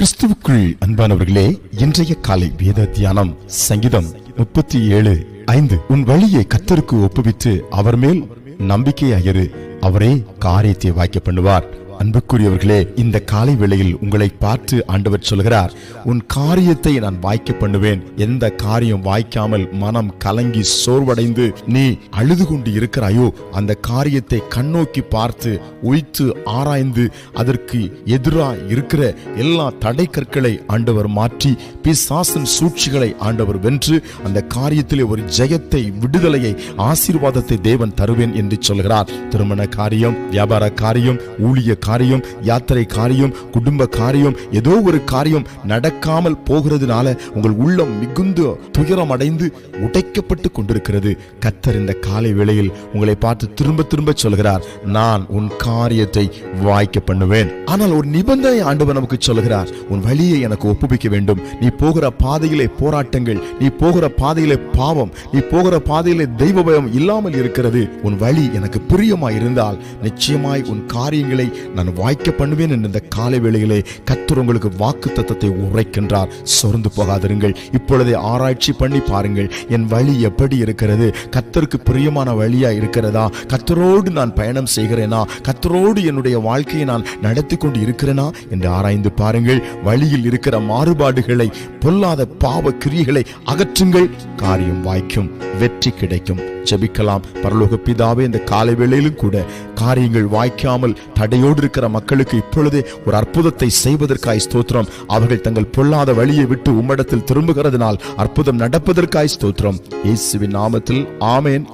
கிறிஸ்துவுக்குள் அன்பானவர்களே இன்றைய காலை வேத தியானம் சங்கீதம் முப்பத்தி ஏழு ஐந்து. உன் வழியை கத்தருக்கு ஒப்புவித்து அவர் மேல் நம்பிக்கையாயிரு அவரே காரியத்தை வாய்க்க பண்ணுவார். அன்புக்குரியவர்களே இந்த காலை வேளையில் உங்களை பார்த்து ஆண்டவர் சொல்கிறார் உன் காரியத்தை நான் வாய்க்க பண்ணுவேன். எந்த காரியம் வாய்க்காமல் மனம் கலங்கி சோர்வடைந்து நீ அழுது கொண்டு இருக்கிறாயோ அந்த காரியத்தை கண்ணோக்கி பார்த்து உய்த்து ஆராய்ந்து அதற்கு எதிராக இருக்கிற எல்லா தடை கற்களை ஆண்டவர் மாற்றி பிசாசன் சூழ்ச்சிகளை ஆண்டவர் வென்று அந்த காரியத்திலே ஒரு ஜெயத்தை விடுதலையை ஆசீர்வாதத்தை தேவன் தருவேன் என்று சொல்கிறார். திருமண காரியம் வியாபார காரியம் ஊழிய காரியம் யாத்திரை காரியம் குடும்ப காரியம் ஏதோ ஒரு காரியம் நடக்காமல் போகிறதுனால உங்கள் உள்ளம் மிகுந்து துயரம் அடைந்து உடைக்கப்பட்டு கொண்டிருக்கிறது. கத்தர் இந்த காலை வேளையில் உங்களை பார்த்து திரும்ப திரும்ப சொல்கிறார் நான் உன் காரியத்தை வாய்க்க பண்ணுவேன். ஆனால் ஒரு நிபந்தனை ஆண்டவர் நமக்கு சொல்கிறார் உன் வழியை எனக்கு ஒப்புவிக்க வேண்டும். நீ போகிற பாதையிலே போராட்டங்கள் நீ போகிற பாதையிலே பாவம் நீ போகிற பாதையிலே தெய்வ பயம் இல்லாமல் இருக்கிறது. உன் வழி எனக்கு பிரியமாய் இருந்தால் நிச்சயமாய் உன் காரியங்களை நான் வாய்க்க பண்ணுவேன் என்ற இந்த காலை வேளையிலே கத்தர் உங்களுக்கு வாக்கு தத்தத்தை உரைக்கின்றார். சொர்ந்து போகாதிருங்கள். இப்பொழுதே ஆராய்ச்சி பண்ணி பாருங்கள். என் வழி எப்படி இருக்கிறது? கத்தருக்கு பிரியமான வழியா இருக்கிறதா? கத்தரோடு நான் பயணம் செய்கிறேனா? கத்தரோடு என்னுடைய வாழ்க்கையை நான் நடத்தி கொண்டு இருக்கிறேனா? என்று ஆராய்ந்து பாருங்கள். வழியில் இருக்கிற மாறுபாடுகளை பொல்லாத பாவ கிரியைகளை அகற்றுங்கள். காரியம் வாய்க்கும். வெற்றி கிடைக்கும். ஜபிக்கலாம். பரலோக பிதாவே இந்த காலை வேளையிலும் கூட காரியங்கள் வாய்க்காமல் தடையோடு இருக்கிற மக்களுக்கு இப்பொழுதே ஒரு அற்புதத்தை செய்வதற்காய் ஸ்தோத்திரம். அவர்கள் தங்கள் பொல்லாத வழியை விட்டு உம்மிடத்தில் திரும்புகிறதுனால் அற்புதம் நடப்பதற்காய் ஸ்தோத்திரம். இயேசுவின் நாமத்தில் ஆமேன்.